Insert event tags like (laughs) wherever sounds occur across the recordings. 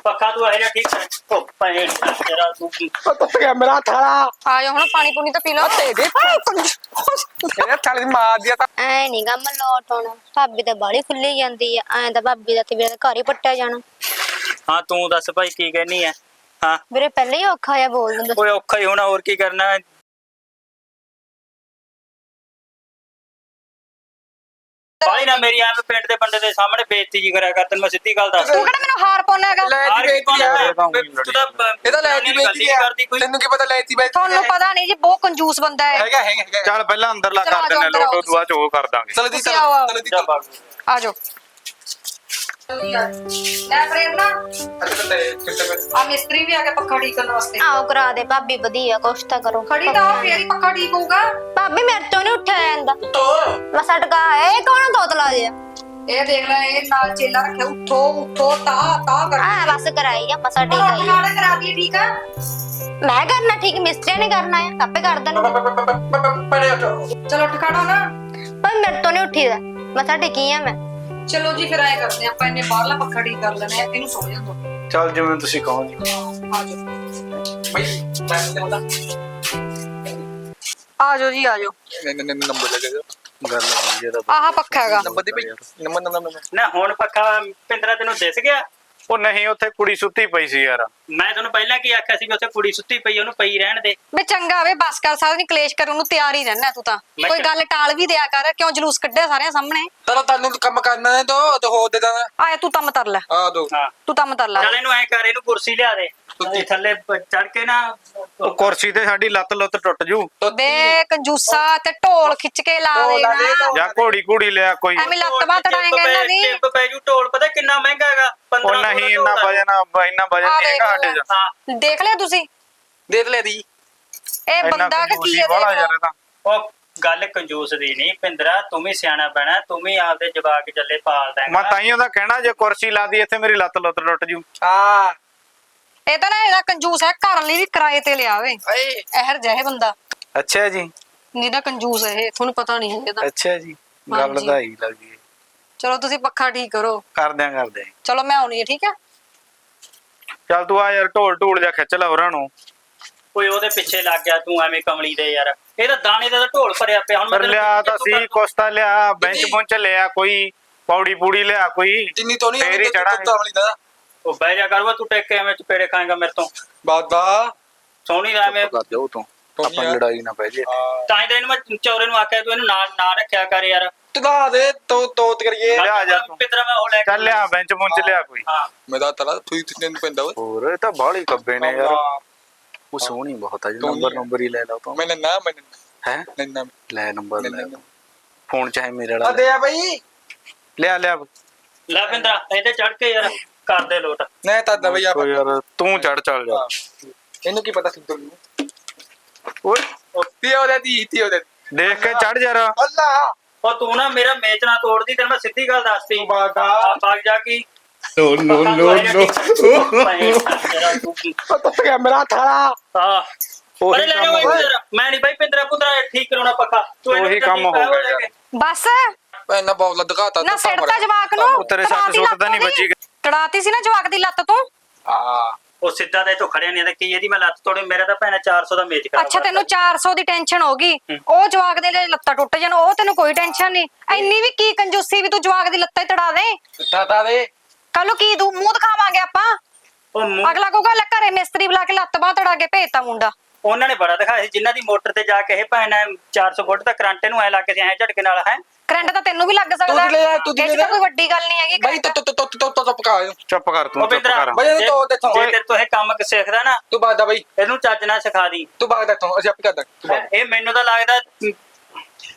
ਪੱਖਾ ਤੂੰ ਇਹ ਜਿਹਾ ਠੀਕ ਕਰ ਉਹ ਪੈਣ ਤੇਰਾ ਤੂੰ ਉਹ ਟੁੱਟ ਗਿਆ ਮੇਰਾ ਥਾਲਾ ਆ ਜਾ ਹੁਣ ਪਾਣੀ ਪੂਣੀ ਤਾਂ ਪੀ ਲਓ ਤੇਰੇ ਤੇਰੇ ਥਾਲੇ ਦੀ ਮਾਰ ਦਿਆ ਤਾਂ ਐ ਨੀ ਗਾ ਮੈਂ ਲੋਟ ਹੋਣਾ ਭਾਬੀ ਤਾਂ ਬਾਲੀ ਖੁੱਲੀ ਜਾਂਦੀ ਆ ਐ ਤਾਂ ਭਾਬੀ ਦਾ ਤੇ ਵੀਰੇ ਦਾ ਘਰ ਹੀ ਪੱਟਿਆ ਜਾਣਾ ਹਾਂ ਤੂੰ ਦੱਸ ਭਾਈ ਕੀ ਕਹਿਨੀ ਹੈ ਹਾਂ ਵੀਰੇ ਪਹਿਲੇ ਹੀ ਔਖਾ ਜਿਹਾ ਬੋਲ ਦਿੰਦਾ ਕੋਈ ਔਖਾ ਹੀ ਹੋਣਾ ਹੋਰ ਕੀ ਕਰਨਾ ਭਾਈ ਨਾ ਮੇਰੀ ਐਵੇਂ ਪਿੰਡ ਦੇ ਬੰਦੇ ਦੇ ਸਾਹਮਣੇ ਬੇਇੱਜ਼ਤੀ ਜੀ ਕਰਿਆ ਕਰ ਤੈਨੂੰ ਮੈਂ ਸਿੱਧੀ ਗੱਲ ਦੱਸ ਤੂੰ ਕਿਹੜਾ ਮੈਨੂੰ ਹਾਰ ਪਾਉਣਾ ਹੈਗਾ ਲੈ ਹਾਰ ਦੀ ਕੀ ਪਾਉਣਾ ਬੇਇੱਜ਼ਤੀ ਆ। ਤੂੰ ਤਾਂ ਬ- ਇਹ ਤਾਂ ਲੈ ਦੀ ਗੱਲ ਹੀ ਬੇਇੱਜ਼ਤੀ ਨਹੀਂ ਆ ਕਰਦੀ ਕੋਈ। ਤੈਨੂੰ ਕੀ ਪਤਾ ਲੈ ਦੀ ਬੇਇੱਜ਼ਤੀ ਤੁਹਾਨੂੰ ਪਤਾ ਨਹੀਂ ਜੀ ਬਹੁਤ ਕੰਜੂਸ ਬੰਦਾ ਹੈ। ਹੈਗਾ ਹੈਗਾ ਚੱਲ ਪਹਿਲਾਂ ਅੰਦਰਲਾ ਕਰ ਦਿੰਦੇ ਲੋਟੋ ਦੁਆ ਚ ਉਹ ਕਰ ਦਾਂਗੇ। ਚਲ ਦੀ। ਚਲ ਦੀ ਆ ਜਾਓ। ਲੈ ਪ੍ਰੇਰਨਾ ਆ ਮਿਸਤਰੀ ਵੀ ਆ ਕੇ ਪੱਖਾ ਠੀਕ ਕਰਨ ਵਾਸਤੇ ਆਓ ਕਰਾ ਦੇ ਭਾਬੀ ਵਧੀਆ ਕੁਛ ਤਾਂ ਕਰੋ ਖੜੀ ਤਾਂ ਹੋ, ਫੇਰ ਹੀ ਪੱਖਾ ਠੀਕ ਹੋਊਗਾ ਭਾਬੀ ਮੇਰੇ ਤੋਂ ਨਹੀਂ ਉੱਠਿਆ ਜਾਂਦਾ ਮੈਂ ਸਟਕਾ ਇਹ ਕੌਣ ਤੋਤਲਾ ਜਿਹਾ ਇਹ ਦੇਖ ਲੈ ਇਹ ਨਾਲ ਚੇਲਾ ਰੱਖਿਆ ਉੱਠੋ ਉੱਠੋ ਤਾ ਤਾ ਕਰ ਆ ਬਸ ਕਰਾਈ ਜਾ ਮਸਾ ਠੀਕ ਰੋਟੀ ਆਈ ਨਾਲ ਕਰਾ ਦਈਏ ਠੀਕ ਆ ਮੈਂ ਕਰਨਾ ਠੀਕ ਮਿਸਤਰੀ ਨੇ ਕਰਨਾ ਹੈ ਆਪੇ ਕਰ ਦੇਣਗੇ ਪੜੇ ਉਠੋ ਚਲੋ ਉੱਠ ਖੜੋ ਨਾ ਪਰ ਮੇਰੇ ਤੋਂ ਨਹੀਂ ਉੱਠੀਦਾ ਮਸਾ ਟਿਕੀ ਆ ਮੈਂ ਚਲੋ ਜੀ ਫਿਰ ਐ ਕਰਦੇ ਆਪਾਂ ਇਹਨੇ ਬਾਹਰਲਾ ਪੱਖਾ ਠੀਕ ਕਰ ਲੈਣਾ ਇਹਨੂੰ ਸੌ ਜਾਂਦੋ ਚੱਲ ਜਿਵੇਂ ਤੁਸੀਂ ਕਹੋ ਜੀ। ਆ ਜਾਓ। ਬਈ ਮੈਂ ਤੇ ਬਤਾ ਆ ਜਾਓ ਜੀ ਆ ਜਾਓ। ਨੰਬਰ ਲੈ ਜਾ ਗੱਲ ਵਧੀਆ ਦਾ ਆਹ ਪੱਖਾ ਹੈਗਾ। ਨੰਬਰ ਦੀ ਨੰਬਰ ਨੰਬਰ। ਨਾ ਹੁਣ ਪੱਖਾ ਪਿੰਦਰਾ ਤੈਨੂੰ ਦਿਸ ਗਿਆ? ਉਹ ਨਹੀਂ ਉੱਥੇ ਕੁੜੀ ਸੁੱਤੀ ਪਈ ਸੀ ਯਾਰ। ਮੈਂ ਤੈਨੂੰ ਪਹਿਲਾਂ ਕੀ ਆਖਿਆ ਸੀ ਵੀ ਉੱਥੇ ਕੁੜੀ ਸੁੱਤੀ ਪਈ ਉਹਨੂੰ ਪਈ ਰਹਿਣ ਦੇ। ਵੇ ਚੰਗਾ ਵੇ ਬਸ ਕਰ ਸਾਰਾ ਦਿਨ ਕਲੇਸ਼ ਕਰਨ ਨੂੰ ਤਿਆਰ ਹੀ ਰਹਿਣਾ ਤੂੰ ਤਾਂ। ਮੈਂ ਕੋਈ ਗੱਲ ਟਾਲ ਵੀ ਦਿਆ ਕਰ ਕਿਉਂ ਜਲੂਸ ਕੱਢਿਆ ਸਾਰਿਆਂ ਸਾਹਮਣੇ? ਤਰਾ ਤੈਨੂੰ ਕੰਮ ਕਰਨਾ ਹੈ ਤੋ ਤੇ ਹੋ ਦੇ ਦਾਂ ਆਏ ਤੂੰ ਤਮ ਤਰ ਲੈ। ਆ ਦੋ। ਹਾਂ। ਤੂੰ ਤਮ ਤਰ ਲੈ। ਚੱਲ ਇਹਨੂੰ ਐ ਕਰ ਇਹਨੂੰ ਕੁਰਸੀ ਲਿਆ ਦੇ। ਇਹ ਥੱਲੇ ਚੜ ਕੇ ਨਾ ਉਹ ਕੁਰਸੀ ਤੇ ਸਾਡੀ ਲੱਤ ਲੁੱਤ ਟੁੱਟ ਜੂ। ਬੇ ਕੰਜੂਸਾ ਤੇ ਢੋਲ ਖਿੱਚ ਕੇ ਲਾ ਢੋਲ ਲਾ ਦੇ, ਦੇਣਾ। ਜਾਂ ਘੋੜੀ ਘੂੜੀ ਲਿਆ ਕੋਈ। ਐਵੇਂ ਲੱਤ ਬਾਹ ਤੜਾਏਗਾ ਇਹਨਾਂ ਦੀ। ਚਿੱਪ ਪੈ ਜੂ ਢੋਲ ਪਤਾ ਕਿੰਨਾ ਮਹਿੰਗਾ ਹੈਗਾ 15 ਉਹ ਨਹੀਂ ਇੰਨਾ ਵਜਨ ਆ, ਇੰਨਾ ਵਜਨ ਆ ਨਹੀਂ ਹੈਗਾ ਚ ਹਾਂ। ਦੇਖ ਲਿਆ ਤੁਸੀਂ? ਦੇਖ ਲੈ ਦੀ। ਇਹ ਬੰਦਾ ਕਿ ਹੈ ਯਾਰ। ਇਹਦਾ। ਉਹ ਗੱਲ ਕੰਜੂਸ ਦੀ ਨਹੀਂ ਪਿੰਦਰਾ ਤੂੰ ਵੀ ਸਿਆਣਾ ਪੈਣਾ ਤੂੰ ਵੀ ਆਪਦੇ ਜਵਾਕ ਚੱਲੇ ਪਾਲ ਮੈਂ ਤਾਈਓ ਦਾ ਕਹਿਣਾ ਜੇ ਕੁਰਸੀ ਲਾਦੀ ਇੱਥੇ ਮੇਰੀ ਲੱਤ ਲੁੱਤ ਟੁੱਟ ਜੂ। ਆ ਇਹ ਤਾਂ ਨਾ ਇਹਦਾ ਕੰਜੂਸ ਹੈ ਘਰ ਲਈ ਵੀ ਕਿਰਾਏ ਤੇ ਲਿਆਵੇ। ਏ ਇਹਰ ਜਿਹੇ ਬੰਦਾ। ਅੱਛਾ ਜੀ। ਜਿਹਦਾ ਕੰਜੂਸ ਹੈ ਇਹ ਤੁਹਾਨੂੰ ਪਤਾ ਨਹੀਂ ਹੈ ਇਹਦਾ। ਅੱਛਾ ਜੀ। ਗੱਲ। ਦਾ ਹੀ। ਲੱਗੀ ਚਲੋ ਤੁਸੀਂ ਪੱਖਾ ਠੀਕ ਕਰੋ। ਕਰ ਦਿਆਂ ਕਰ ਦਿਆਂ ਚਲੋ ਮੈਂ ਆਉਣੀ ਹੈ ਠੀਕ ਹੈ? ਚੱਲ ਤੂੰ ਆ ਯਾਰ ਢੋਲ ਢੂਲ ਜਾ ਖਿੱਚ ਲੈ ਉਹਨਾਂ ਨੂੰ। ਕੋਈ ਉਹਦੇ ਪਿੱਛੇ ਲੱਗ ਗਿਆ ਤੂੰ ਐਵੇਂ ਕਮਲੀ ਦੇ ਯਾਰ। ਇਹ ਤਾਂ ਦਾਣੇ ਦਾ ਤਾਂ ਢੋਲ ਭਰਿਆ ਪਿਆ ਹੁਣ ਮੈਂ ਪਰ ਤੈਨੂੰ ਲਿਆ ਤਾਂ ਸੀ ਕੋਸਤਾ ਲਿਆ ਬੈਂਚ ਬੁੰਚ ਲਿਆ ਕੋਈ ਪੌੜੀ ਪੂੜੀ ਲਿਆ ਕੋਈ ਜਿੰਨੀ ਤੋਂ ਨਹੀਂ ਫੇਰ ਹੀ ਚੜਾਂਗੇ। ਤੂੰ ਵਾਲੀ ਦਾ ਉਹ ਬਹਿ ਜਾ ਕਰ ਵਾ ਤੂੰ ਟੇਕ ਕੇ ਐਵੇਂ ਚਪੇੜੇ ਖਾਏਗਾ ਮੇਰੇ ਤੋਂ। ਬਾਦਾ ਸੋਹਣੀ ਦਾ ਐਵੇਂ ਕਰ ਦਿਓ ਤੂੰ। ਆਪਾਂ। ਲੜਾਈ ਨਾ ਪੈ ਜੇ। ਤਾਂ ਹੀ ਤਾਂ ਇਹਨੂੰ ਮੈਂ ਚੌਰੇ ਨੂੰ ਆਖਿਆ ਤੂੰ ਇਹਨੂੰ ਨਾਲ ਨਾ ਰੱਖਿਆ ਕਰ ਯਾਰ। ਤਗਾ ਦੇ ਤੋ ਤੋ ਕਰੀਏ। ਲਿਆ ਜਾ ਤੂੰ। ਪਿੰਦਰਾ ਮੈਂ ਉਹ ਲੈ ਕੇ ਚੱਲ ਲਿਆ ਬੈਂਚ ਬੁੰਚ ਲਿਆ ਕੋਈ। ਹਾਂ। ਮੈਂ ਤਾਂ ਤਲਾ ਤੂੰ ਤਿੰਨ ਪੈਂਦਾ ਓਏ। ਹੋਰ ਇਹ ਤਾਂ ਬਾਹਲੀ ਕੱਬੇ ਨੇ ਯਾਰ। ਉਹ ਸੋਹਣੀ ਬਹੁਤ ਆ ਜੀ ਨੰਬਰ। ਨੰਬਰ ਹੀ ਲੈ ਲਓ ਤੂੰ। ਮੈਂ ਨੰਨਾ ਮੈਂ ਹੈ? ਨੰਨਾ ਲੈ ਨੰਬਰ ਲੈ ਫੋਨ ਚਾਹੇ ਮੇਰੇ ਆ ਵਾਲਾ ਦੇ ਆ ਬਈ। ਲਿਆ ਲਿਆ। ਲੈ ਪਿੰਦਰਾ ਇਹਦੇ ਚੜ ਕੇ ਯਾਰ ਕਰ ਦੇ ਲੋਟ। ਨਹੀਂ ਤਾਂ ਦਵਾਈ ਆ ਤੂੰ ਚੜ ਚੱਲ ਜਾ। ਇਹਨੂੰ ਕੀ ਪਤਾ ਸੀ ਤੈਨੂੰ ਓਏ ਤੀ ਉਹਦੇ ਦੀ ਤੀ ਉਹਦੇ ਦੇਖ ਕੇ ਚੜ ਯਾਰ ਅੱਲਾ। ਉਹ ਤੂੰ ਨਾ ਮੇਰਾ ਮੇਚ ਨਾ ਤੋੜਦੀ ਤੈਨੂੰ ਮੈਂ ਸਿੱਧੀ ਗੱਲ ਦੱਸਤੀ। ਬਾਦਾ ਆ ਭਾਗ ਜਾ ਕੀ? ਨੋ ਨੋ ਨੋ ਉਹ ਟੁੱਟ ਗਿਆ ਮੇਰਾ ਥਾਲਾ ਹਾਂ। ਅਰੇ ਲੈ ਜਾ ਕੰਮ ਓਏ ਹੋ ਪਿੰਦਰਾ ਮੈਂ ਨਹੀਂ ਬਾਈ ਪਿੰਦਰਾ ਪੁੰਦਰਾ ਠੀਕ ਕਰਾਉਣਾ ਪੱਕਾ ਤੂੰ ਇਹਨੂੰ ਕੰਮ ਹੋ ਗਿਆ। ਬਸ। ਪੈਨਾ ਬਹੁਤ ਲਦਗਾਤਾ ਨਾ ਸਿੜਤਾ ਜਵਾਕ ਨੂੰ। ਤੇਰੇ ਸੱਟ ਸੁੱਟ ਤਾਂ ਨਹੀਂ ਵੱਜੀ? ਤੜਾਤੀ ਸੀ ਨਾ ਜਵਾਕ ਦੀ ਲੱਤ ਤੋਂ। ਆ ਉਹ ਸਿੱਧਾ ਤੇ ਤੂੰ ਖੜਿਆ ਨਹੀਂ ਤੇ ਕੀ ਇਹਦੀ ਮੈਂ ਲੱਤ ਤੋੜੀ ਮੇਰਾ ਤਾਂ ਭੈਣਾ 400 ਦਾ ਮੇਚ ਕਰਾ ਅੱਛਾ ਤੈਨੂੰ 400 ਦੀ ਟੈਨਸ਼ਨ ਹੋ ਗਈ? ਉਹ ਜਵਾਕ ਦੇ ਲਈ ਲੱਤਾਂ ਟੁੱਟ ਜਾਣ ਉਹ ਤੈਨੂੰ ਕੋਈ ਟੈਨਸ਼ਨ ਨਹੀਂ। ਐਨੀ ਵੀ ਕੀ ਕੰਜੂਸੀ ਵੀ ਤੂੰ ਜਵਾਕ ਦੀ ਲੱਤਾਂ ਹੀ ਤੜਾ ਦੇ? ਤਾਤਾ ਦੇ। ਕੱਲ ਨੂੰ ਕੀ ਦੂ ਮੂੰਹ ਦਿਖਾਵਾਂਗੇ ਆਪਾਂ? ਉਹ ਅਗਲਾ ਕਹੂਗਾ ਲੈ ਘਰੇ ਮਿਸਤਰੀ ਬੁਲਾ ਕੇ ਲੱਤ ਬਾਹ ਤੜਾ ਕੇ ਭੇਜਤਾ ਮੁੰਡਾ। ਉਹਨਾਂ ਨੇ ਬੜਾ ਦਿਖਾਇਆ ਸੀ ਜਿਨ੍ਹਾਂ ਦੀ ਮੋਟਰ ਤੇ ਜਾ ਕੇ ਇਹ ਭੈਣਾ 400 ਵੋਲਟ ਦਾ ਕਰੰਟ ਇਹਨੂੰ ਐ ਲੱਗ ਕੇ ਐ ਝਟਕੇ ਨਾਲ ਹੈ ਕਰੰਟ ਤਾਂ ਤੈਨੂੰ ਵੀ ਲੱਗ ਸਕਦਾ ਤੂੰ ਲੈ ਤੂੰ ਲੈ ਤਾਂ। ਕੋਈ ਵੱਡੀ ਗੱਲ ਨਹੀਂ ਹੈਗੀ ਬਈ ਤੋ ਤੋ ਤੋ ਤੋ ਤੋ ਪਕਾ ਚੁੱਪ ਕਰ ਤੂੰ ਚੁੱਪ ਕਰ ਬਈ ਇਹਨੂੰ ਜੇ- ਤੋੜ ਦੇ ਇੱਥੋਂ। ਜੇ ਤੇਰੇ ਤੋਂ ਇਹ ਕੰਮ ਕਿ ਸਿੱਖਦਾ ਨਾ ਤੂੰ ਬਾਦਾ ਬਈ ਇਹਨੂੰ ਚੱਜ ਨਾਲ ਸਿਖਾ ਦੀ ਤੂੰ ਬਾਦਾ ਤੋਂ ਅਸੀਂ ਆਪੇ ਕਰਦਾ ਤੂੰ। ਇਹ ਮੈਨੂੰ ਤਾਂ ਲੱਗਦਾ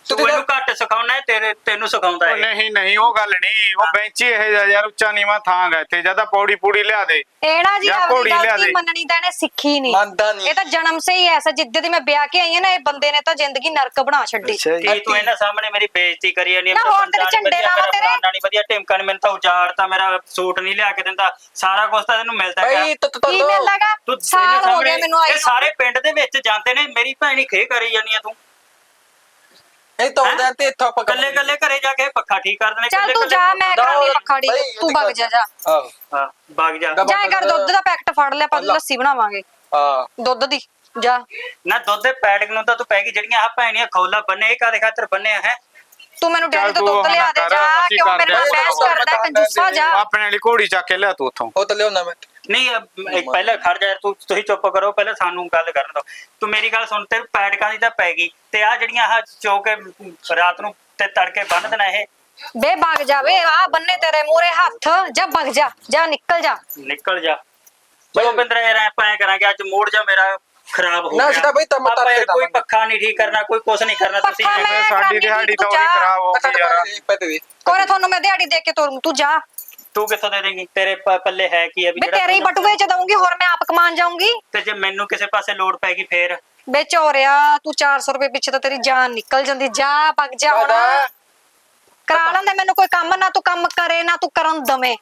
ਤੂੰ ਇਹਨੂੰ ਘੱਟ ਸਿਖਾਉਣਾ ਹੈ ਤੇਰੇ ਤੈਨੂੰ ਸਿਖਾਉਂਦਾ ਉਹ ਹੈ ਨਹੀਂ ਨਹੀਂ ਉਹ ਗੱਲ ਨਹੀਂ। ਉਹ ਬੈਂਚੀ ਇਹ ਜਿਹਾ ਯਾਰ ਉੱਚਾ ਨੀਵਾ ਥਾਂ ਗਾ ਇੱਥੇ। ਜ਼ਿਆਦਾ ਪੌੜੀ ਪੂੜੀ ਲਿਆ ਦੇ। ਇਹੜਾ ਜੀ ਜਾਂ ਆਪਣੀ ਘੋੜੀ ਲਿਆ ਗਲਤੀ ਦੇ। ਮੰਨਣੀ ਤਾਂ ਇਹਨੇ ਸਿੱਖੀ ਨਹੀਂ। ਮੰਨਦਾ ਨਹੀਂ। ਇਹ ਤਾਂ ਜਨਮ ਸੇ ਹੀ ਐਸਾ ਜਿੱਦੇ ਦੀ ਮੈਂ ਵਿਆਹ ਕੇ ਆਈ ਹਾਂ ਨਾ ਇਹ ਬੰਦੇ ਨੇ ਤਾਂ ਜ਼ਿੰਦਗੀ ਨਰਕ ਬਣਾ ਛੱਡੀ। ਕੀ ਤੂੰ ਇਹਨਾਂ ਸਾਹਮਣੇ ਮੇਰੀ ਬੇਇੱਜ਼ਤੀ ਕਰੀ ਜਾਂਦੀ ਹੈ? ਨਾ ਹੋਰ ਤੇਰੇ ਝੰਡੇ ਵਧੀਆ, ਲਾਵਾਂ ਤੇਰੇ। ਫਲਾਨਾ ਨੀ ਵਧੀਆ ਟਿਮਕਾ ਨੀ ਮੈਨੂੰ ਤਾਂ ਉਜਾੜਤਾ ਮੇਰਾ ਸੂਟ ਨਹੀਂ ਲਿਆ ਕੇ ਦਿੰਦਾ। ਸਾਰਾ ਕੁਝ ਤਾਂ ਤੈਨੂੰ ਮਿਲਦਾ ਬਈ ਹੈਗਾ। ਤੋ ਤੋ ਕੀ ਮਿਲਦਾਗਾ ਤੂੰ ਸਾਲ ਹੋ ਗਿਆ ਮੈਨੂੰ ਆਈ ਇਹ ਸਾਰੇ ਪਿੰਡ ਦੇ ਵਿੱਚ ਜਾਂਦੇ ਨੇ ਮੇਰੀ ਭੈਣੀ ਖੇ ਕਰੀ ਜਾਂਦੀ ਆ ਤੂੰ। ਇਹ ਤਾਂ ਉਹਦਾ ਤੇ ਇੱਥੋਂ ਆਪਾਂ ਕੱਲੇ ਕੱਲੇ ਘਰੇ ਜਾ ਕੇ ਪੱਖਾ ਠੀਕ ਕਰ ਦੇਣੇ ਚੱਲ ਤੂੰ ਜਾ ਮੈਂ ਕਰਾਂਗੀ ਪੱਖਾ ਬਈ, ਤੂੰ ਵਗ ਜਾ ਜਾ। ਆਹੋ। ਹਾਂ ਬਾਗ ਜਾ। ਜਾ ਕਰ ਦੁੱਧ ਦਾ ਪੈਕਟ ਫੜ ਲਿਆ ਆਪਾਂ। ਲੱਸੀ ਬਣਾਵਾਂਗੇ। ਹਾਂ। ਦੁੱਧ ਦੀ ਜਾ। ਨਾ ਦੁੱਧ ਦੇ ਪੈਟਕ ਨੂੰ ਤਾਂ ਤੂੰ ਪੈ ਗਈ ਜਿਹੜੀਆਂ ਆ ਭੈਣੀਆਂ ਖੋਲਾ ਬੰਨੇ ਇਹ ਕਾਦੇ ਖਾਤਰ ਬੰਨੇ ਹੈ? ਤੂੰ ਮੈਨੂੰ ਡੈਡੀ ਤੋਂ ਦੁੱਧ ਲਿਆ ਦੇ ਜਾ ਅਸੀਂ ਕਿਉਂ ਮੇਰੇ ਨਾਲ ਬਹਿਸ। ਕਰਦਾ ਕੰਜੂਸਾ ਜਾ। ਆਪਣੇ ਵਾਲੀ ਘੋੜੀ ਚੱਕ ਕੇ ਲਿਆ ਤੂੰ ਉੱਥੋਂ। ਉਹ ਤਾਂ ਲਿਆਉਣਾ ਮੈਂ। ਨਹੀਂ ਅਬ ਇੱਕ ਪਹਿਲਾਂ ਖੜ ਜਾ ਤੂੰ ਤੁਸੀਂ ਚੁੱਪ ਕਰੋ ਪਹਿਲਾਂ ਸਾਨੂੰ ਗੱਲ ਕਰਨ ਦਿਓ। ਤੂੰ ਮੇਰੀ ਗੱਲ ਸੁਣ ਤੇ ਪੈਟਕਾਂ ਦੀ ਤਾਂ ਪੈ ਗਈ। ਤੇ ਆ ਜਿਹੜੀਆਂ ਆ ਚੋਕੇ ਰਾਤ ਨੂੰ ਤੇ ਤੜਕੇ ਬੰਨ ਦੇਣਾ ਇਹ। ਬੇ ਭਗ ਜਾਵੇ ਆ ਬੰਨੇ ਤੇਰੇ ਮੂਰੇ ਹੱਥ। ਜਾ ਭਗ ਜਾ ਜਾ ਨਿਕਲ ਜਾ। ਨਿਕਲ ਜਾ। ਚਲੋ ਬਿੰਦਰ ਯਾਰ ਆਪਾਂ ਐ ਕਰਾਂਗੇ ਅੱਜ ਮੂਡ ਜਾ ਮੇਰਾ ਖਰਾਬ ਹੋ ਨਾ, ਗਿਆ। ਸਿੱਧਾ ਬਈ ਤਾਂ ਮੈਂ ਆਪਾਂ ਤੜਕੇ ਇਹ ਕੋਈ। ਪੱਖਾ ਨਹੀਂ ਠੀਕ ਕਰਨਾ ਕੋਈ ਕੁਛ ਨਹੀਂ ਕਰਨਾ ਤੁਸੀਂ ਪੱਖਾ ਮੈਂ ਸਾਡੀ ਦਿਹਾੜੀ ਤੂੰ ਤਾਂ ਉਹੀ ਜਾ। ਖਰਾਬ ਹੋ ਗਈ ਯਾਰ। ਪੈਸੇ ਦੇ ਕੋਰੇ ਤੁਹਾਨੂੰ ਮੈਂ ਦਿਹਾੜੀ ਦੇ ਕੇ ਤੋਰੂ ਤੂੰ ਜਾ। ਤੂੰ ਕਿੱਥੋਂ ਦੇ ਦੇਂਗੀ? ਤੇਰੇ ਪ- ਪੱਲੇ ਹੈ ਕੀ ਹੈ ਵੀ ਬੇ ਤੇਰੇ ਹੀ ਬਟੂਏ ਚ ਦਊਂਗੀ ਹੋਰ ਮੈਂ ਆਪ ਕਮਾਨ ਜਾਊਂਗੀ। ਤੇ ਜੇ ਮੈਨੂੰ ਕਿਸੇ ਪਾਸੇ ਲੋੜ ਪੈ ਗਈ ਫੇਰ? ਬੇ ਚੋਰਿਆ ਤੂੰ 400 ਰੁਪਏ ਪਿੱਛੇ ਤਾਂ ਤੇਰੀ ਜਾਨ ਨਿਕਲ ਜਾਂਦੀ। ਜਾ ਭਗ ਜਾ ਹੁਣ। ਕਰਾ ਲੈਂਦੇ ਮੈਨੂੰ ਕੋਈ ਕੰਮ ਨਾ ਤੂੰ ਕੰਮ ਕਰੇ ਨਾ ਤੂੰ ਕਰਨ ਦਵੇਂ।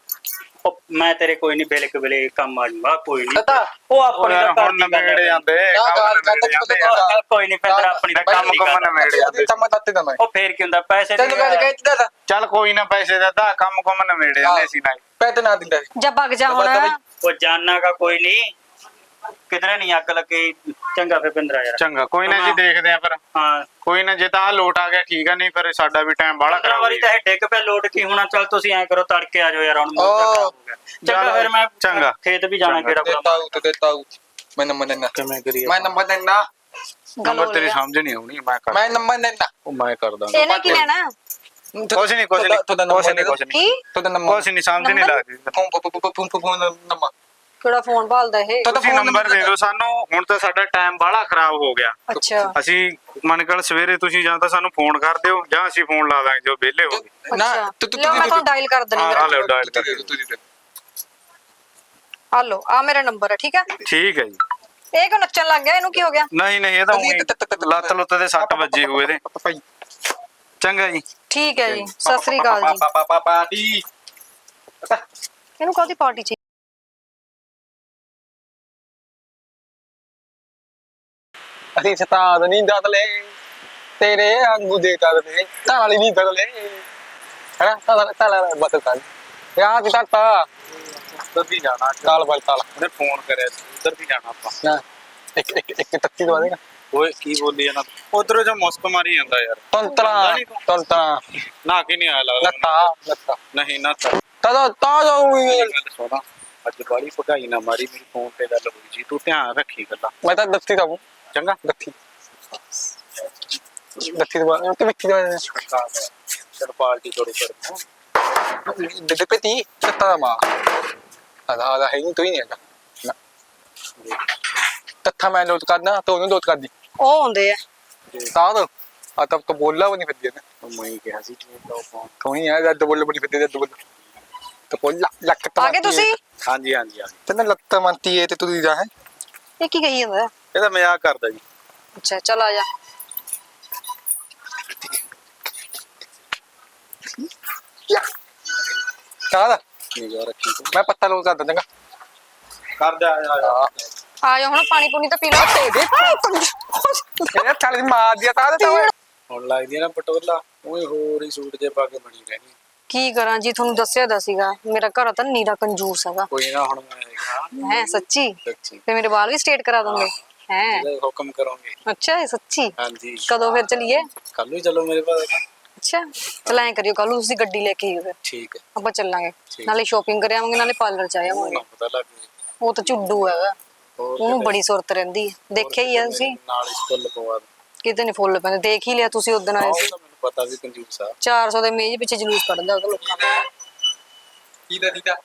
ਉਹ ਮੈਂ ਤੇਰੇ ਕੋਈ ਨਹੀਂ ਵੇਲੇ ਕਵੇਲੇ ਕੰਮ ਆ ਜਾਊਗਾ ਕੋਈ ਨਹੀਂ ਪਤਾ? ਉਹ ਆਪਣੀ ਦਾ ਹੁਣ ਨਵੇੜੇ ਜਾਂਦੇ ਨਾ ਕੰਮ ਗੱਲ। ਕਰਦਾ? ਕੋਈ ਨਹੀਂ ਫਿਰ ਆਪਣੀ ਦਾ ਕੰਮ ਕੰਮ ਕੰਮ ਨਵੇੜੇ ਜਾਂਦੇ ਤਾਂ ਮੈਂ ਦੱਤੇ ਦਵਾਂ ਉਹ ਫੇਰ ਕੀ ਹੁੰਦਾ ਪੈਸੇ ਤੈਨੂੰ ਗੱਲ ਕਹਿ ਦਿੱਤਾ ਤਾਂ ਚੱਲ ਕੋਈ ਨਾ ਪੈਸੇ ਦਾ ਤਾਂ ਕੰਮ ਕੰਮ ਨਵੇੜੇ ਜਾਂਦੇ ਸੀ ਨਾ ਪੈਸੇ ਨਾ ਦਿੰਦਾ ਸੀ। ਜਾ ਭਗ ਜਾ ਹੁਣ। ਉਹ ਜਾਨਾ ਕਾ ਕੋਈ ਨਹੀਂ ਕਿਧਰੇ ਨਹੀਂ ਅੱਗ ਲੱਗੀ। ਚੰਗਾ ਫੇ ਪਿੰਦਰਾ ਯਾਰ। ਚੰਗਾ ਕੋਈ ਨਾ ਜੀ ਦੇਖਦੇ ਆ ਫਿਰ। ਹਾਂ। ਕੋਈ ਨਾ ਜੇ ਤਾਂ ਆਹ ਲੋਟ ਆ ਗਿਆ ਠੀਕ ਆ ਨਹੀਂ ਫਿਰ ਸਾਡਾ ਵੀ ਟਾਈਮ ਬਾਹਲਾ ਪੰਦਰਾਂ ਖਰਾਬ ਵਾਰੀ ਤਾਂ ਇਹ ਡਿੱਗ ਪਿਆ ਲੋਡ ਕੀ ਹੋਣਾ ਚੱਲ ਤੁਸੀਂ ਐਂ ਕਰੋ ਤੜਕੇ ਆ ਜਾਓ ਯਾਰ ਹੁਣ ਮੂਡ ਓ, ਖਰਾਬ ਹੋ ਗਿਆ। ਚੰਗਾ ਫਿਰ ਮੈਂ ਚੰਗਾ। ਖੇਤ ਵੀ ਜਾਣਾ ਕਿਹੜਾ ਦੇਤਾ ਹੂੰ ਤੇ ਦੇਤਾ ਹੂੰ ਮੈਂ ਨੰਬਰ ਦੇਣਾ ਕਿਵੇਂ ਕਰੀਏ ਮੈਂ ਨੰਬਰ ਦੇਣਾ ਨੰਬਰ ਤੇਰੀ ਸਮਝ ਨਹੀਂ ਆਉਣੀ ਮੈਂ ਕਰ ਮੈਂ ਨੰਬਰ ਦੇਣਾ ਉਹ ਮੈਂ ਕਰ ਦਾਂਗਾ। ਇਹਨੇ ਕੀ ਲੈਣਾ? ਕੁਛ ਨਹੀਂ ਕੁਛ ਨਹੀਂ। ਤੁਹਾਡਾ ਕੁਛ ਨੰਬਰ ਨਹੀਂ ਕੁਛ ਨਹੀਂ। ਕੀ? ਤੁਹਾਡਾ ਨੰਬਰ। ਕੁਛ ਨਹੀਂ ਸਮਝ ਨਹੀਂ ਨੰਬਰ? ਲੱਗਦੀ। Phone phone phone phone number. ਕਿਹੜਾ ਫੋਨ ਭਾਲਦਾ ਇਹ? ਤੁਹਾਡਾ ਤੁਸੀਂ ਫੋਨ ਨੰਬਰ ਦੇ ਦਿਓ ਸਾਨੂੰ ਹੁਣ ਤਾਂ ਸਾਡਾ ਟਾਈਮ ਬਾਹਲਾ ਖਰਾਬ ਹੋ ਗਿਆ। ਅੱਛਾ। ਅਸੀਂ ਮਨਕਲ ਸਵੇਰੇ ਤੁਸੀਂ ਜਾਂ ਤਾਂ ਸਾਨੂੰ ਫੋਨ ਕਰ ਦਿਓ ਜਾਂ ਅਸੀਂ ਫੋਨ ਲਾ ਦਾਂਗੇ ਜੋ ਵਿਹਲੇ ਹੋ ਗਏ। ਨਾ ਅੱਛਾ ਤੂੰ ਤੂੰ ਲਿਓ ਮੈਂ ਤੁਹਾਨੂੰ ਡਾਇਲ ਕਰ ਦਣੀ ਹਾਂ ਆ ਲਓ ਡਾਇਲ ਕਰ ਤੁਸੀਂ ਆ ਲਓ ਆ ਮੇਰਾ ਨੰਬਰ ਹੈ ਠੀਕ ਹੈ ਠੀਕ ਹੈ ਜੀ। ਇਹ ਕਿਉਂ ਨੱਚਣ ਲੱਗ ਗਿਆ? ਇਹਨੂੰ ਕੀ ਹੋ ਗਿਆ? ਨਹੀਂ ਨਹੀਂ ਇਹ ਤਾਂ ਊਂ ਹੀ ਲੱਤ ਲੁੱਤ ਦੇ ਸੱਟ ਵੱਜੇ ਹੋਏ ਭਾਈ ਚੰਗਾ ਜੀ। ਠੀਕ ਹੈ ਜੀ ਸਤਿ ਸ੍ਰੀ ਅਕਾਲ ਜੀ। ਪਾ ਪਾ ਪਾ ਦੀ ਇਹਨੂੰ ਕਾਹਦੀ ਪਾਰਟੀ ਚ ਅਸੀਂ ਸਤਾਦ ਨਹੀਂ ਦਦਲੇ ਤੇਰੇ ਵਾਂਗੂ ਦੇ ਦਦਲੇ ਤਾਲੀ ਨਹੀਂ ਦਦਲੇ ਹੈਨਾ? ਤਾਲਾ ਤਾਲਾ ਬਤ ਤਾਲ ਯਾਦ ਕਰਤਾ ਉੱਧਰ ਵੀ ਜਾਣਾ ਕਾਲ ਬਲ ਤਾਲ ਉਹਨੇ ਫੋਨ ਕਰਿਆ ਉੱਧਰ ਵੀ ਜਾਣਾ ਆਪਾਂ। ਨਾ ਇੱਕ ਇੱਕ ਇੱਕ ਦਵਾ ਦੇਗਾ। ਓਏ ਕੀ ਬੋਲੀ ਜਾਂਦਾ ਉਧਰੋਂ ਜੋ ਮੁਸਕ ਮਾਰੀ ਜਾਂਦਾ ਯਾਰ। ਤੰਤਰਾ ਤੰਤਰਾ। ਨਾ ਕੀ ਨਹੀਂ ਆਇਆ ਲੱਗਦਾ ਲੱਤਾ ਮੈਨੂੰ। ਨਹੀਂ ਨਾ ਤਾਂ। ਤਾ ਤਾ ਸੁਣਾ। ਅੱਜ ਬਾਲੀ ਭਗਾਈ ਨਾ ਮਾਰੀ ਮੇਰੀ ਫੋਨ ਤੇ ਗੱਲ ਹੋਈ ਜੀ। ਤੂੰ ਧਿਆਨ ਰੱਖੀ ਗੱਲਾਂ। ਮੈਂ ਤਾਂ ਦੱਤੀ ਦਾ ਚੰਗਾ? ਦੱਤੀ ਦੱਤੀ ਦਵਾ ਤੇ ਵਿੱਕੀ ਦਵਾ ਚਲ ਪਾਰਟੀ ਕਰੋ ਕਰ ਦੇ ਦੇ ਪਤੀ ਤੱਤਾ ਦਾ ਮਾ ਆਦਾ ਆਦਾ ਹੈ ਨਹੀਂ ਤੂੰ ਹੀ ਨਹੀਂ ਨਾ। ਤੱਥਾ ਮੈਂ ਲੋਟ ਕਰਨਾ ਤੂੰ ਉਹਨੂੰ ਲੋਟ ਕਰਦੀ। ਉਹ ਹੁੰਦੇ ਆ। ਤਾਂ ਤਾਂ ਆ ਤਬ ਤਾਂ ਬੋਲਾ ਵੀ ਨਹੀਂ ਫਿਰਦੀ ਨਾ ਮੈਂ ਕਿਹਾ ਸੀ ਤਾਂ ਫੋਨ ਤੂੰ ਹੀ ਹੈ ਜਦ ਬੋਲੇ ਬਣੀ ਫਿਰਦੀ ਜਦ ਬੋਲ। ਤਾਂ ਬੋਲ ਲੱਕ ਤਾਂ ਆ ਗਏ ਤੁਸੀਂ? ਹਾਂਜੀ ਹਾਂਜੀ ਹਾਂਜੀ। ਤੈਨੂੰ ਲੱਤ ਮੰਤੀ ਹੈ ਤੇ ਤੂੰ ਦੀ ਜਾ ਹੈ। ਇਹ ਕੀ ਕਹੀ ਜਾਂਦਾ? ਇਹ ਤਾਂ ਮਜ਼ਾਕ ਕਰਦਾ ਜੀ। ਅੱਛਾ ਚਲ ਆ ਜਾ। ਕਾਹਦਾ? ਨਿਗਾਹ ਰੱਖੀ ਤੂੰ ਮੈਂ ਪੱਤਾ ਲੋਟ ਕਰ ਦਿੰਦਾ ਕਰ ਦੇ ਆ ਜਾ ਆ ਜਾ। ਹੁਣ ਪਾਣੀ ਪੂਣੀ ਤਾਂ ਪੀ ਲਓ ਇਹ ਚੱਲ ਦੀ ਮਾਰ ਦਿਆ ਤਾਂ ਤਾਂ ਹੁਣ ਲੱਗਦੀ ਨਾ ਪਟੋਲਾ ਓਏ ਹੋਰ ਹੀ ਸੂਟ ਜੇ ਪਾ ਕੇ ਬਣੀ ਰਹਿਣੀ। ਕੀ ਕਰਾਂ ਜੀ ਤੁਹਾਨੂੰ ਦੱਸਿਆ ਦਾ ਸੀਗਾ ਮੇਰਾ ਘਰ ਤਾਂ ਨੀਰਾ ਕੰਜੂਸ ਹੈਗਾ। ਕੋਈ ਨਾ ਹੁਣ ਮੈਂ ਹੈ ਸੱਚੀ? ਸੱਚੀ। ਤੇ ਮੇਰੇ ਵਾਲ ਵੀ ਸਟ੍ਰੇਟ ਕਰਾ ਦੋਗੇ। ਹੈ। ਇਹਦਾ ਹੁਕਮ ਕਰੋਗੇ। ਅੱਛਾ ਇਹ ਸੱਚੀ? ਹਾਂਜੀ। ਕਦੋਂ ਫਿਰ ਚਲੀਏ? ਕੱਲ ਨੂੰ ਹੀ ਚੱਲੋ ਮੇਰੇ ਪਾਸ ਅੱਛਾ ਚਲ ਐਂ ਕਰਿਓ ਕੱਲ ਨੂੰ ਤੁਸੀਂ ਗੱਡੀ ਲੈ ਕੇ ਆਇਓ ਫਿਰ। ਠੀਕ ਹੈ। ਆਪਾਂ ਚੱਲਾਂਗੇ। ਨਾਲੇ ਸ਼ਾਪਿੰਗ ਕਰ ਆਵਾਂਗੇ ਨਾਲੇ ਪਾਰਲਰ ਚ ਆਵਾਂਗੇ ਪਤਾ ਲੱਗ। ਉਹ ਤਾਂ ਝੁੱਡੂ ਹੈਗਾ। ਉਹਨੂੰ ਬੜੀ ਸੁਰਤ ਰਹਿੰਦੀ ਹੈ। ਦੇਖਿਆ ਹੀ ਆ ਤੁਸੀਂ? ਕਿਤੇ ਨਾਲ ਇਸ ਫੁੱਲ ਪਵਾ ਦੋ। ਕਿਤੇ ਨਹੀਂ ਫੁੱਲ ਪੈਂਦੇ। ਦੇਖ ਹੀ ਲਿਆ ਤੁਸੀਂ ਉਦੋਂ ਆਏ ਸੀ ਮੈਨੂੰ ਪਤਾ ਵੀ ਕੰਜੂਸ ਆ। 400 ਦੇ ਮੇਜ਼ ਪਿੱਛੇ ਜਲੂਸ ਕੱਢਦਾ ਉਹ ਲੋਕਾਂ ਦਾ। ਕੀਦਾ ਦੀਦਾ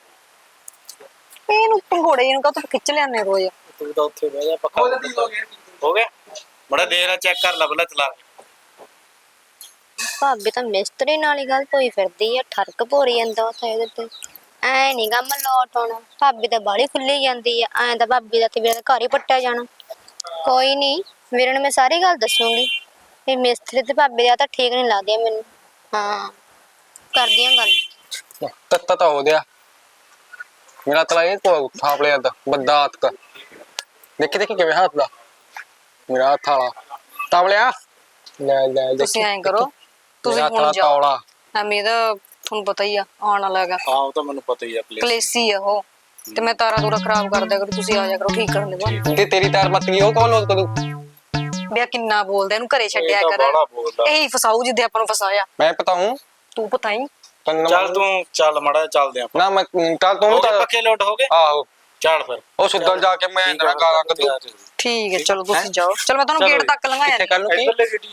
ਇਹਨੂੰ ਪੰਘੋੜੇ ਇਹਨੂੰ ਕਾ ਤੂੰ ਖਿੱਚ ਲਿਆਨੇ ਰੋਜ਼? ਤੂੰ ਤਾਂ ਉੱਥੇ ਬਹਿ ਜਾ ਪੱਕਾ ਤਾਂ ਹੋ ਗਿਆ? ਹੋ ਗਿਆ? ਬੜਾ ਦੇਰ ਆ ਚੈੱਕ ਕਰ ਲੈ ਬਲਾ ਚਲਾ ਭਾਬੀ ਤਾਂ ਮਿਸਤਰੀ ਨਾਲ ਹੀ ਗੱਲ ਹੋਈ ਫਿਰਦੀ ਆ ਠਰਕ ਭੋਰੀ ਜਾਂਦਾ ਉੱਥੇ ਇਹਦੇ ਤੇ। ਐ ਨਹੀਂ ਕੰਮ ਲੋਟ ਹੋਣਾ ਭਾਬੀ ਤਾਂ ਬਾੜੀ ਖੁੱਲੀ ਜਾਂਦੀ ਆ ਐ ਤਾਂ ਭਾਬੀ ਦਾ ਤੇ ਵੀਰੇ ਦਾ ਘਰ ਹੀ ਪੱਟਿਆ ਜਾਣਾ। ਕੋਈ ਨਹੀਂ ਵੀਰੇ ਨੂੰ ਮੈਂ ਸਾਰੀ ਗੱਲ ਦੱਸੂਗੀ। ਇਹ ਮਿਸਤਰੀ ਤੇ ਭਾਬੀ ਦਾ ਤਾਂ ਠੀਕ ਨਹੀਂ ਲੱਗਦੀ ਮੈਨੂੰ। ਹਾਂ ਕਰਦੀ ਆਂ ਗੱਲ। ਤੱਤਾ ਤਾਂ ਹੋ ਗਿਆ। ਮੇਰਾ ਤਲਾ ਇਹ ਕੋ ਥਾਪ ਲਿਆ ਤਾਂ ਬੰਦਾ ਹੱਥ ਕਾ ਦੇਖੀ ਦੇਖੀ ਕਿਵੇਂ ਹੱਥ ਦਾ ਮੇਰਾ ਹੱਥ ਵਾਲਾ। ਤਾਵਲਿਆ ਲੈ ਲੈ ਤੁਸੀਂ ਐਂ ਕਰੋ ਤੁਸੀਂ ਹੁਣ ਜਾਓ। ਤੌਲਾ। ਐਵੇਂ ਦਾ ਤੁਹਾਨੂੰ ਪਤਾ ਹੀ ਆ ਆਉਣ ਵਾਲਾ ਹੈਗਾ। ਹਾਂ ਉਹ ਤਾਂ ਮੈਨੂੰ ਪਤਾ ਹੀ ਆ ਪਲੇਸ ਕਲੇਸੀ ਆ ਉਹ। ਤੇ ਮੈਂ ਤਾਰਾ ਦੂਰਾ ਖਰਾਬ ਕਰ ਦਿਆ ਕਰੋ ਤੁਸੀਂ ਆ ਜਾ ਕਰੋ ਠੀਕ ਕਰਨ ਦੇ ਬਾਅਦ। ਤੇ ਤੇਰੀ ਤਾਰ ਮੱਤ ਗਈ ਉਹ ਕੌਣ ਲੋਕ ਕਰੂ? ਬਿਆ ਕਿੰਨਾ ਬੋਲਦਾ ਇਹਨੂੰ ਘਰੇ ਛੱਡਿਆ ਕਰ। ਇਹੀ ਫਸਾਊ ਜਿੱਦੇ ਆਪਾਂ ਨੂੰ ਫਸਾਇਆ। ਮੈਂ ਪਤਾ ਹੂੰ ਤੂੰ ਪਤਾ ਹੀ ਚੱਲ ਤੂੰ ਚੱਲ ਮੜਾ ਚੱਲਦੇ ਆਪਾਂ। ਨਾ ਮੈਂ ਚੱਲ ਤੂੰ ਪੱਕੇ ਲੋਟ ਹੋ ਗਏ? ਆਹੋ। ਚੱਲ ਫਿਰ। ਉਹ ਸੁੱਦਲ ਜਾ ਕੇ ਮੈਂ ਨਾ ਗਾਲਾਂ ਕੱਢੂ ਠੀਕ ਹੈ ਚਲੋ ਤੁਸੀਂ ਜਾਓ। ਚਲ ਮੈਂ ਤੁਹਾਨੂੰ ਗੇਟ ਤੱਕ ਲੰਘਾਇਆ ਕੱਲ ਨੂੰ। ਕੀ ਇਧਰਲੇ ਗੱਡੀ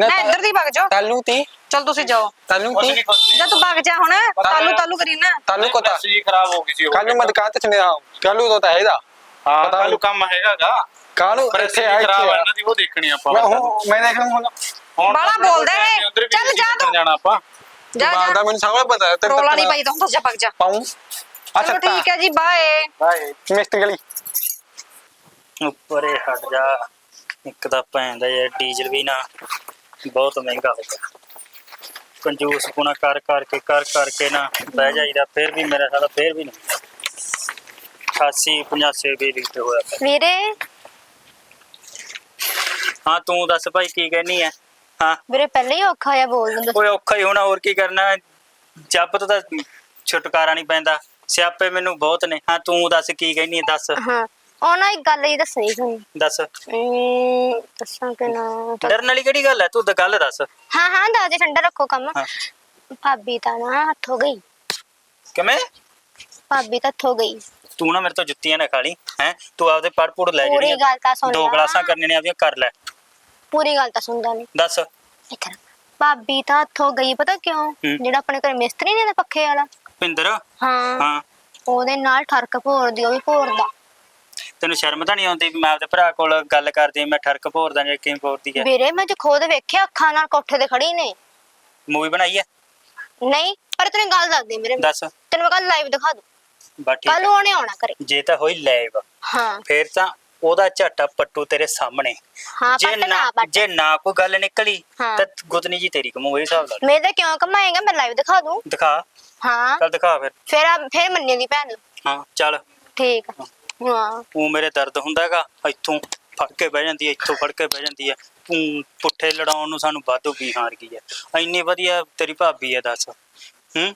ਨਾ ਇੱਧਰ ਦੀ ਵਗ ਜਾਓ। ਕੱਲ ਨੂੰ ਤੀ ਚਲ ਤੁਸੀਂ ਜਾਓ। ਕੱਲ ਨੂੰ ਕੀ? ਜਾ ਤੂੰ ਵਗ ਜਾ ਹੁਣ ਤਾਲੂ ਤਾਲੂ ਕਰੀ ਨਾ। ਤਾਨੂੰ ਕੋਤਾ। ਸੀ ਖਰਾਬ ਹੋ ਗਈ ਸੀ ਕੱਲ ਨੂੰ ਮੈਂ ਦੁਕਾਨ ਤੇ ਚਨੇ ਆ ਕੱਲ ਨੂੰ ਤਾਂ ਇਹਦਾ ਹਾਂ ਕੱਲ ਨੂੰ ਕੰਮ ਹੈਗਾਗਾ। ਕੱਲ ਨੂੰ ਪਰ ਇੱਥੇ ਇੱਥੇ ਆ। ਖਰਾਬ। ਇਹਨਾਂ ਦੀ ਉਹ ਦੇਖਣੀ ਆਪਾਂ ਮੈਂ ਹੁਣ ਮੈਂ ਦੇਖ ਲੂੰ ਹੁਣ। ਤਾਂ ਬੋਲਦਾ ਹੈ। ਚੱਲ ਜਾ ਤੂੰ। ਜਾਣਾ ਆਪਾਂ। ਜਾ ਜਾ। ਮੈਨੂੰ ਸਾਰਾ ਪਤਾ ਹੈ। ਤੇਰੇ ਰੋਲਾ ਨਹੀਂ ਪਾਈ ਤਾਂ ਜਾ ਵਗ ਜਾ। ਪਾਉਂ ਅੱਛਾ ਚਲੋ ਠੀਕ ਹੈ ਜੀ ਬਾਏ। ਬਾਏ। ਮਿਸਤਰੀ ਗਲੀ ਉੱਪਰੇ ਹਟ ਜਾ। ਇੱਕ ਤਾਂ ਭੈਣ ਦਾ ਯਾਰ ਡੀਜ਼ਲ ਵੀ ਨਾ ਬਹੁਤ ਮਹਿੰਗਾ ਹੋ ਗਿਆ। ਕੰਜੂਸ ਪੁਣਾ ਕਰ ਕਰਕੇ ਕਰ ਕਰਕੇ ਨਾ ਬਹਿ ਜਾਈਦਾ ਫਿਰ ਵੀ ਮੇਰਾ ਸਾਲਾ ਫਿਰ ਵੀ ਨਹੀਂ। 88 85 ਵੀ ਲੀਟਰ ਹੋਇਆ ਪਿਆ। ਵੀਰੇ। ਹਾਂ ਤੂੰ ਦੱਸ ਭਾਈ ਕੀ ਕਹਿਨੀ ਹੈ ਹਾਂ। ਵੀਰੇ ਪਹਿਲੇ ਹੀ ਔਖਾ ਬੋਲ ਦਿੰਦਾ ਔਖਾ ਹੀ ਹੋਣਾ ਹੋਰ ਕੀ ਕਰਨਾ? ਜੱਬ ਤੋਂ ਤਾਂ ਛੁਟਕਾਰਾ ਨਹੀਂ ਪੈਂਦਾ। ਸਿਆਪੇ ਮੈਨੂੰ ਬਹੁਤ ਨੇ। ਹਾਂ ਤੂੰ ਦੱਸ ਕੀ ਕਹਿਨੀ ਹੈ ਦੱਸ। ਹਾਂ ਉਹ ਨਾ ਇੱਕ ਗੱਲ ਹੀ ਦੱਸਣੀ ਤੁਹਾਨੂੰ। ਦੱਸ। ਅਮ, ਦੱਸਾਂ ਕਿ ਨਾ। ਡਰਨ ਵਾਲੀ ਕਿਹੜੀ ਗੱਲ ਹੈ? ਤੂੰ ਤਾਂ ਗੱਲ ਦੱਸ। ਹਾਂ ਹਾਂ ਦਾਦੇ ਠੰਡਾ ਰੱਖੋ ਕੰਮ। ਹਾਂ। ਭਾਬੀ ਤਾਂ ਨਾ ਹੱਥ ਗਈ। ਕਿਵੇਂ? ਭਾਬੀ ਤਾਂ ਹੱਥ ਗਈ। ਤੂੰ ਨਾ ਮੇਰੇ ਤੋਂ ਜੁੱਤੀਆਂ ਨਾ ਖਾ ਲਈ ਹੈ। ਤੂੰ ਆਪਦੇ ਪੜ ਪੁੜ ਲੈ ਪੂਰੀ ਜਿਹੜੀਆਂ ਗੱਲ ਤਾਂ ਸੁਣ ਦੋ ਲਾ। ਕਲਾਸਾਂ ਕਰਨੀਆਂ ਨੇ ਆਪਦੀਆਂ ਕਰ ਲੈ। ਪੂਰੀ ਗੱਲ ਤਾਂ ਸੁਣਦਾ ਨਹੀਂ ਦੱਸ। ਇੱਧਰ ਭਾਬੀ ਤਾਂ ਹੱਥ ਗਈ ਪਤਾ ਕਿਉਂ? ਜਿਹੜਾ ਆਪਣੇ ਘਰ ਮਿਸਤਰੀ ਨਾ ਪੱਖੇ ਵਾਲਾ। ਪਿੰਦਰ ਹਾਂ। ਹਾਂ। ਉਹਦੇ ਨਾਲ ਠਰਕ ਭੋਰਦੀ ਉਹ ਵੀ ਭੋਰਦਾ। ਤੈਨੂੰ ਸ਼ਰਮ ਤਾਂ ਨਹੀਂ ਆਉਂਦੀ ਵੀ ਮੈਂ ਆਪਦੇ ਭਰਾ ਕੋਲ ਗੱਲ ਕਰਦੀ ਮੈਂ ਠਰਕ ਭੋਰਦਾ ਜਾਂ ਕਿਵੇਂ ਭੋਰਦੀ ਹੈ ਵੀਰੇ ਮੈਂ ਤੇ ਖੁਦ ਵੇਖਿਆ ਅੱਖਾਂ ਨਾਲ ਕੋਠੇ ਤੇ ਖੜੀ ਨੇ। ਮੂਵੀ ਬਣਾਈ ਹੈ ਨਹੀਂ ਪਰ ਤੈਨੂੰ ਗੱਲ ਦੱਸਦੀ ਮੇਰੇ ਦੱਸ। ਤੈਨੂੰ ਮੈਂ ਕੱਲ ਲਾਈਵ ਦਿਖਾ ਦੂੰ। ਬਾ ਠੀਕ ਕੱਲ ਹੈ ਉਹਨੇ ਆਉਣਾ ਕਰੇ ਜੇ ਤਾਂ ਹੋਈ ਲੈਵ ਹਾਂ। ਫੇਰ ਤਾਂ ਉਹਦਾ ਝਾਟਾ ਪੱਟੂ ਤੇਰੇ ਸਾਹਮਣੇ। ਹਾਂ ਜੇ ਪੱਟ ਨਾ ਨਾ ਪੱਟ। ਜੇ ਨਾ ਕੋਈ ਗੱਲ ਨਿਕਲੀ ਹਾਂ। ਤਾਂ ਗੁੱਤਨੀ ਜੀ ਤੇਰੀ ਕਮੂ ਇਹ ਹਿਸਾਬ ਲਾ। ਮੇਰੇ ਤੇ ਕਿਉਂ ਕਮਾਏਗਾ ਮੈਂ ਲਾਈਵ ਦਿਖਾ ਦੂੰ। ਦਿਖਾ। ਹਾਂ। ਚੱਲ ਦਿਖਾ ਫਿਰ। ਫਿਰ ਆ- ਫਿਰ ਮੰਨੇ ਦੀ ਭੈਣ ਨੂੰ। ਹਾਂ ਚੱਲ। ਠੀਕ। ਆ ਹਾਂ। ਉਹ ਮੇਰੇ ਦਰਦ ਹੁੰਦਾ ਹੈਗਾ ਇੱਥੋਂ ਫੜ ਕੇ ਬਹਿ ਜਾਂਦੀ ਹੈ ਇੱਥੋਂ ਫੜ ਕੇ ਬਹਿ ਜਾਂਦੀ ਹੈ। ਤੂੰ ਪੁੱਠੇ ਲੜਾਉਣ ਨੂੰ ਸਾਨੂੰ ਵਾਧੂ ਕੀ ਹਾਰ ਗਈ ਹੈ। ਇੰਨੀ ਵਧੀਆ ਤੇਰੀ ਭਾਬੀ ਹੈ ਦੱਸ। ਹੂੰ?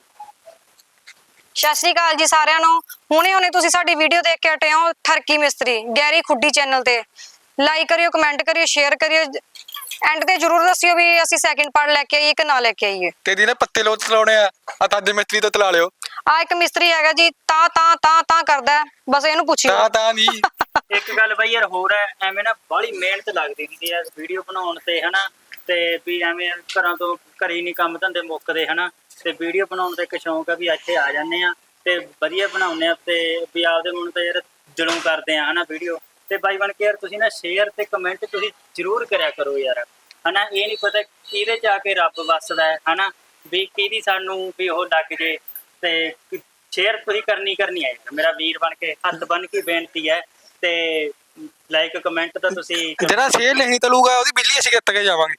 ਸਤਿ ਸ਼੍ਰੀ ਅਕਾਲ ਜੀ ਸਾਰਿਆਂ ਨੂੰ। ਹੁਣੇ ਹੁਣੇ ਤੁਸੀਂ ਸਾਡੀ ਵੀਡੀਓ ਦੇਖ ਕੇ ਹਟੇ ਹੋ ਠਰਕੀ ਮਿਸਤਰੀ ਗੈਰੀ ਖੁੱਡੀ ਚੈਨਲ ਤੇ। ਲਾਈਕ ਕਰਿਓ ਕਮੈਂਟ ਕਰਿਓ ਸ਼ੇਅਰ ਕਰਿਓ। ਐਂਡ ਤੇ ਜਰੂਰ ਦੱਸਿਓ ਵੀ ਅਸੀਂ ਸੈਕਿੰਡ ਪਾਰਟ ਲੈ ਕੇ ਆਈਏ ਕਿ ਨਾ ਲੈ ਕੇ ਆਈਏ। ਤੇਰੀ ਨਾ ਪੱਤੇ ਲੋਟ ਚਲਾਉਣੇ ਆ। ਆ ਤਾਂ ਮਿਸਤਰੀ ਤੋਂ ਤਲਾ ਲਿਓ। ਆ ਇੱਕ ਮਿਸਤਰੀ ਹੈਗਾ ਜੀ ਤਾਂ ਤਾਂ ਤਾਂ ਤਾਂ ਕਰਦਾ ਹੈ। ਬਸ ਇਹਨੂੰ ਪੁੱਛਿਓ। ਤਾਂ ਤਾਂ ਨਹੀਂ (laughs) ਇੱਕ ਗੱਲ ਬਈ ਯਾਰ ਹੋਰ ਹੈ ਐਵੇਂ ਨਾ ਬਾਹਲੀ ਮਿਹਨਤ ਲੱਗਦੀ ਹੁੰਦੀ ਹੈ ਵੀਡੀਓ ਬਣਾਉਣ ਤੇ ਹਨਾ ਤੇ ਵੀ ਐਵੇਂ ਘਰਾਂ ਤੋਂ ਘਰੇ ਨਹੀਂ ਕੰਮ ਧੰਦੇ ਮੁੱਕਦੇ ਹਨਾ। ਤੇ ਵੀਡੀਓ ਬਣਾਉਣ ਦਾ ਇੱਕ ਸ਼ੌਂਕ ਆ ਵੀ ਇੱਥੇ ਆ ਜਾਂਦੇ ਆ ਤੇ ਵਧੀਆ ਬਣਾਉਂਦੇ ਆ ਤੇ ਵੀ ਆਪਦੇ ਮਨ ਤਾਂ ਯਾਰ ਦਿਲੋਂ ਕਰਦੇ ਆ, ਹਨਾ ਵੀਡੀਓ। ਤੇ ਬਾਈ ਬਣ ਕੇ ਯਾਰ ਤੁਸੀਂ ਨਾ ਸ਼ੇਅਰ ਤੇ ਕਮੈਂਟ ਤੁਸੀਂ ਜ਼ਰੂਰ ਕਰਿਆ ਕਰੋ ਯਾਰ। ਹਨਾ, ਇਹ ਨਹੀਂ ਪਤਾ ਕਿਹਦੇ ਚ ਆ ਕੇ ਰੱਬ ਵੱਸਦਾ ਹੈ, ਹਨਾ? ਵੀ ਕਿਹਦੀ ਸਾਨੂੰ ਵੀ ਉਹ ਲੱਗ ਜੇ ਤੇ ਸ਼ੇਅਰ ਤੁਸੀਂ ਕਰਨੀ ਕਰਨੀ ਹੈ ਮੇਰਾ ਵੀਰ ਬਣ ਕੇ ਹੱਥ ਬਣ ਕੇ ਬੇਨਤੀ ਹੈ ਤੇ ਲਾਈਕ ਕਮੈਂਟ ਤਾਂ ਤੁਸੀਂ ਜਿਹੜਾ ਸ਼ੇਅਰ ਨਹੀਂ ਤਲੂਗਾ, ਉਹਦੀ ਬਿਜਲੀ ਅਸੀਂ ਕਿੱਤ ਕੇ ਜਾਵਾਂਗੇ?